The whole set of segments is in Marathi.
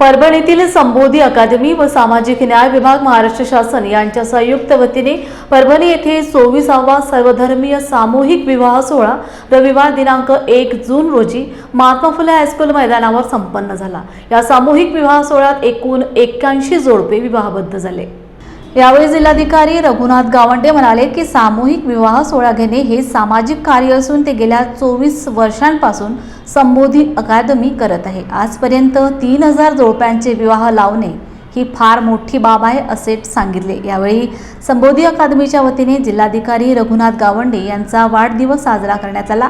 परभणीतील संबोधी अकादमी व सामाजिक न्याय विभाग महाराष्ट्र शासन यांच्या संयुक्त वतीने परभणी येथे चोवीसावा सर्वधर्मीय सामूहिक विवाह सोहळा रविवार दिनांक एक जून रोजी महात्मा फुले हायस्कूल मैदानावर संपन्न झाला. या सामूहिक विवाह सोहळ्यात एकूण एक्क्याऐंशी जोडपे विवाहबद्ध झाले. यावेळी जिल्हाधिकारी रघुनाथ गावंडे म्हणाले की सामूहिक विवाह सोहळा घेणे हे सामाजिक कार्य असून ते गेल्या चोवीस वर्षांपासून संबोधी अकादमी करत आहे. आजपर्यंत तीन हजार जोडप्यांचे विवाह लावणे ही फार मोठी बाब आहे असे सांगितले. यावेळी संबोधी अकादमीच्या वतीने जिल्हाधिकारी रघुनाथ गावंडे यांचा वाढदिवस साजरा करण्यात आला.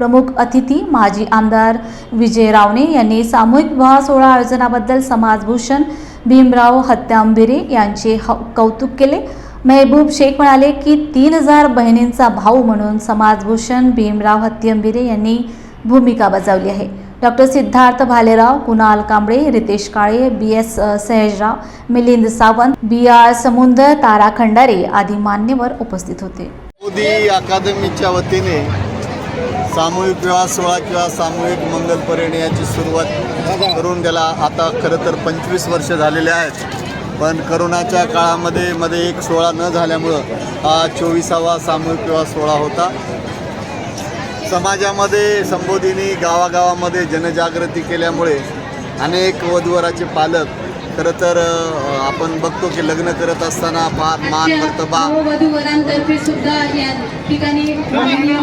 प्रमुख अतिथी माजी आमदार विजय रावणे यांनी सामूहिक विवाह सोहळा आयोजनाबद्दल समाजभूषण भीमराव हत्यांबिरे यांचे ह- कौतुक केले. मेहबूब शेख म्हणाले की तीन हजार बहिणींचा भाऊ म्हणून समाजभूषण भीमराव हत्यांबिरे यांनी भूमिका बजावली आहे. Doctor Siddharth Bhalerao Kunal Kamble Ritesh Kale B. S. Sahejrao Milind Sawant B. R. Samundar Tara Khandare आदी मान्यवर उपस्थित होते. मोदी अकादमीच्या वतीने सामूहिक विवाह सोहळा किंवा सामूहिक मंगल परिणय याची सुरुवात करून गेला आता खरं तर पंचवीस वर्ष झालेले आहेत. पण करोनाच्या काळामध्ये मध्ये एक सोहळा न झाल्यामुळं हा चोवीसावा सामूहिक विवाह सोहळा होता. समाजामध्ये संबोधीनी गावागावामध्ये जनजागृती केल्यामुळे अनेक वधूवराचे पालक खरं तर आपण बघतो की लग्न करत असताना फार मान मर्तबा. वधूवरांतर्फे सुद्धा या ठिकाणी माननीय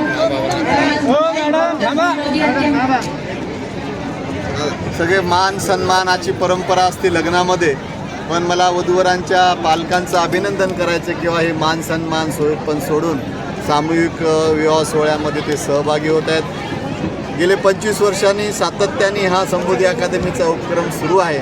सगळे मान सन्मानाची परंपरा असते लग्नामध्ये. पण मला वधूवरांच्या पालकांचं अभिनंदन करायचं किंवा हे मान सन्मान सोय पण सोडून सामूहिक विवाह सोहळ्यामध्ये ते सहभागी होत आहेत. गेले पंचवीस वर्षांनी सातत्याने हा संबोधी अकादमीचा उपक्रम सुरू आहे.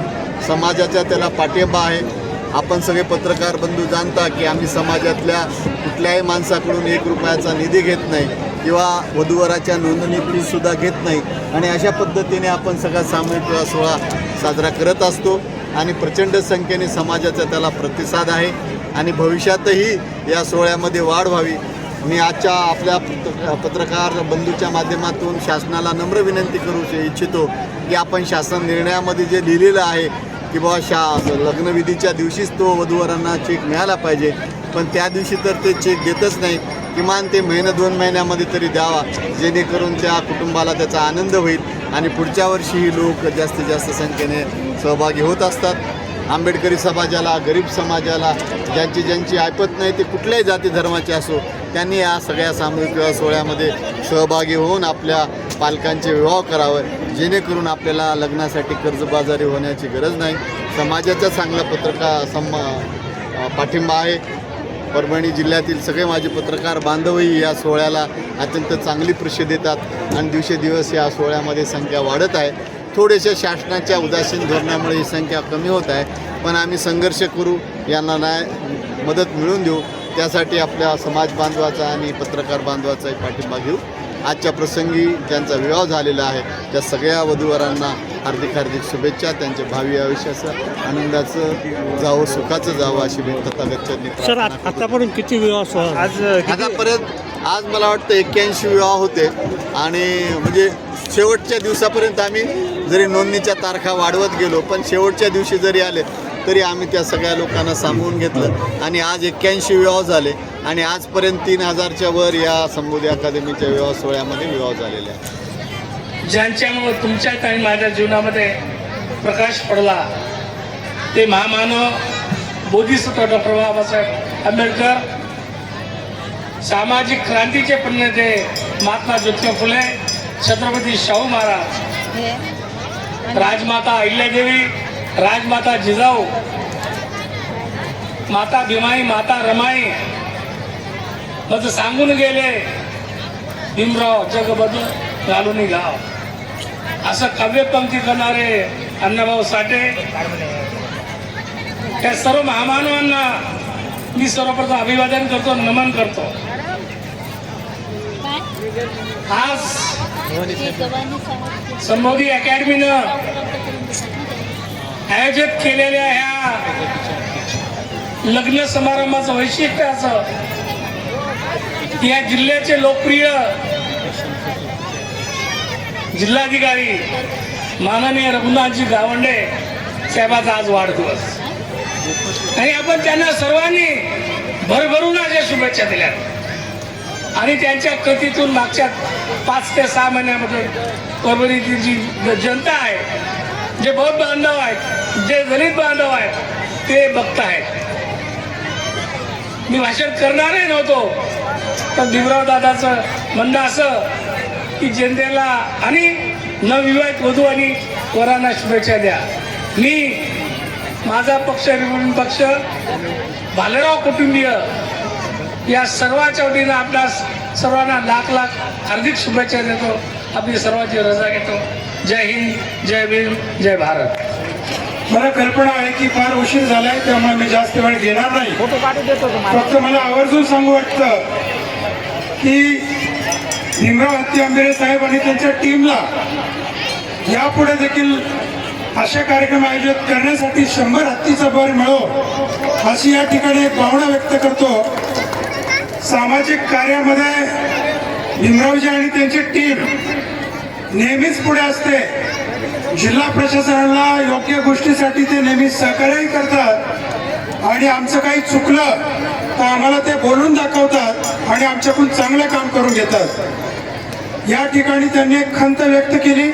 समाजाचा त्याला पाठिंबा आहे. आपण सगळे पत्रकार बंधू जाणता की आम्ही समाजातल्या कुठल्याही माणसाकडून एक रुपयाचा निधी घेत नाही किंवा वधूवराच्या नोंदणी फीसुद्धा घेत नाही. आणि अशा पद्धतीने आपण सगळा सामूहिक विवाह सोहळा साजरा करत असतो. आणि प्रचंड संख्येने समाजाचा त्याला प्रतिसाद आहे. आणि भविष्यातही या सोहळ्यामध्ये वाढ व्हावी. मी आजच्या आपल्या पत्र- पत्रकार बंधूच्या माध्यमातून शासनाला नम्र विनंती करू इच्छितो की आपण शासन निर्णयामध्ये जे लिहिलेलं आहे की बाबा शा लग्नविधीच्या दिवशीच तो वधूवरांना चेक मिळाला पाहिजे. पण त्या दिवशी तर ते चेक देतच नाही. किमान ते महिना दोन महिन्यामध्ये तरी द्यावा. जेणेकरून त्या कुटुंबाला त्याचा आनंद होईल आणि पुढच्या वर्षीही लोक जास्तीत जास्त संख्येने सहभागी होत असतात. आंबेडकरी समाजाला गरीब समाजाला ज्यांची ज्यांची ऐपत नाही ते कुठल्याही जाती धर्माचे असो त्यांनी या सगळ्या सामूहिक विवाह सोहळ्यामध्ये सहभागी होऊन आपल्या पालकांचे विवाह करावे. जेणेकरून आपल्याला लग्नासाठी कर्जबाजारी होण्याची गरज नाही. समाजाचा चांगला पत्रकार सम पाठिंबा आहे. परभणी जिल्ह्यातील सगळे माझे पत्रकार बांधवही या सोहळ्याला अत्यंत चांगली प्रसिद्ध देतात आणि दिवसेदिवस या सोहळ्यामध्ये संख्या वाढत आहे. थोडेशा शासनाच्या उदासीन धोरणामुळे ही संख्या कमी होत आहे. पण आम्ही संघर्ष करू यांना न्याय मदत मिळून देऊ. त्यासाठी आपल्या समाज बांधवाचा आणि पत्रकार बांधवाचाही पाठिंबा घेऊ. आजच्या प्रसंगी ज्यांचा विवाह झालेला आहे त्या सगळ्या वधूवरांना हार्दिक हार्दिक शुभेच्छा त्यांच्या भावी आयुष्याचं आनंदाचं जावं सुखाचं जावं अशी मी तथागतच्यांनी सर. आतापर्यंत किती विवाह आज आतापर्यंत आज मला वाटतं एक्क्याऐंशी विवाह होते. आणि म्हणजे शेवटच्या दिवसापर्यंत आम्ही जरी नोंदणीच्या तारखा वाढवत गेलो पण शेवटच्या दिवशी जरी आले तरी आम्ही त्या सगळ्या लोकांना सामावून घेतलं. आणि आज एक्क्याऐंशी विवाह झाले. आणि आजपर्यंत तीन हजारच्या वर या संबोधी अकादमीच्या विवाह सोहळ्यामध्ये विवाह झालेले आहेत. ज्यांच्यामुळे तुमच्या आणि माझ्या जीवनामध्ये प्रकाश पडला ते महामानव बोधिसत्व डॉक्टर बाबासाहेब आंबेडकर सामाजिक क्रांतीचे प्रणेते महात्मा ज्योतिबा फुले छत्रपती शाहू महाराज राजमाता अहिल्यादेवी राजमाता जिजाऊ माता भीमाई माता रमाई मग सांगून गेले भीमराव जगबदू घालून गाव असं काव्यपंक्ती करणारे अण्णाभाऊ साठे त्या सर्व महामानवांना मी सर्वप्रथम अभिवादन करतो नमन करतो. आज संबोधी अकॅडमीनं आयोजित केलेल्या ह्या लग्न समारंभाचं वैशिष्ट्य असं या जिल्ह्याचे लोकप्रिय जिल्हाधिकारी माननीय रघुनाथजी गावंडे साहेबाचा आज वाढदिवस. आणि आपण त्यांना सर्वांनी भरभरून अशा शुभेच्छा दिल्या. आणि त्यांच्या कृतीतून मागच्या पाच ते सहा महिन्यामध्ये परभणीतील जी जनता आहे जे बौद्ध बांधव आहेत जे दलित बांधव आहेत ते बघत आहेत मी भाषण करणारही नव्हतो. तर भीमराव दादाचं म्हणणं असं की जनतेला आणि नवविवाहित वधू आणि वरांना शुभेच्छा द्या. मी माझा पक्ष रिपब्लिकन पक्ष भालेराव कुटुंबीय या सर्वाच्या वतीनं आपल्या सर्वांना लाख लाख हार्दिक शुभेच्छा देतो. आपली सर्वांची रजा घेतो. जय हिंद जय भीम जय भारत. मला कल्पना आहे की फार उशीर झालाय त्यामुळे मी जास्त वेळ घेणार नाही. फक्त मला आवर्जून सांगू वाटतं की भीमराव हत्ती आंबेरे साहेब आणि त्यांच्या टीमला यापुढे देखील असे कार्यक्रम आयोजित करण्यासाठी शंभर हत्तीचा बळ मिळो अशी या ठिकाणी एक भावना व्यक्त करतो. सामाजिक कार्यामध्ये भीमरावजी आणि त्यांची टीम नेहमीच पुढे असते. जिल्हा प्रशासनाला योग्य गोष्टीसाठी ते नेहमी सहकार्यही करतात. आणि आमचं काही चुकलं तर आम्हाला ते बोलून दाखवतात आणि आमच्याकडून चांगलं काम करून घेतात. या ठिकाणी त्यांनी एक खंत व्यक्त केली.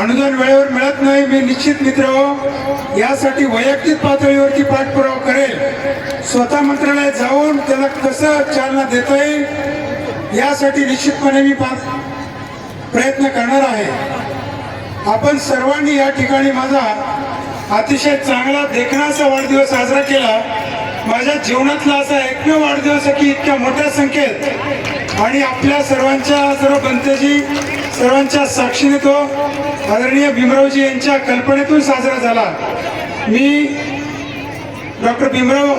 अनुदान वेळेवर मिळत नाही मी निश्चित मित्र हो. यासाठी वैयक्तिक पातळीवरती पाठपुरावा करेल. स्वतः मंत्रालयात जाऊन त्याला कसं चालना देता येईल यासाठी निश्चितपणे मी पा प्रयत्न करणार आहे. आपण सर्वांनी या ठिकाणी माझा अतिशय चांगला देखणा वाढदिवस साजरा केला. माझ्या जीवनातला असा एकमेव वाढदिवस आहे की इतक्या मोठ्या संख्येत आणि आपल्या सर्वांच्या सर्व बनतेजी सर्वांच्या साक्षीने तो आदरणीय भीमरावजी यांच्या कल्पनेतून साजरा झाला. मी डॉक्टर भीमराव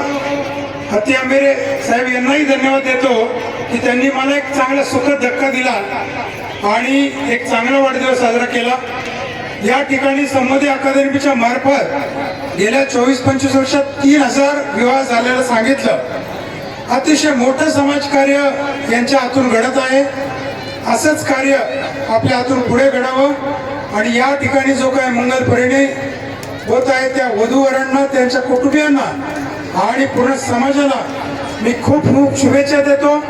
हती आंबेरे साहेब यांनाही धन्यवाद देतो. की त्यांनी मला एक चांगला सुखद धक्का दिला आणि एक चांगला वाढदिवस साजरा केला. या ठिकाणी संमती अकादमीच्या मार्फत गेल्या चोवीस पंचवीस वर्षात तीन हजार विवाह झाल्याला सांगितलं. अतिशय मोठं समाजकार्य यांच्या हातून घडत आहे. असंच कार्य आपल्या हातून पुढे घडावं आणि या ठिकाणी जो काय मंगल परिणय होत आहे त्या वधूवरांना त्यांच्या कुटुंबियांना आणि पूर्ण समाजाला मी खूप खूप शुभेच्छा देतो.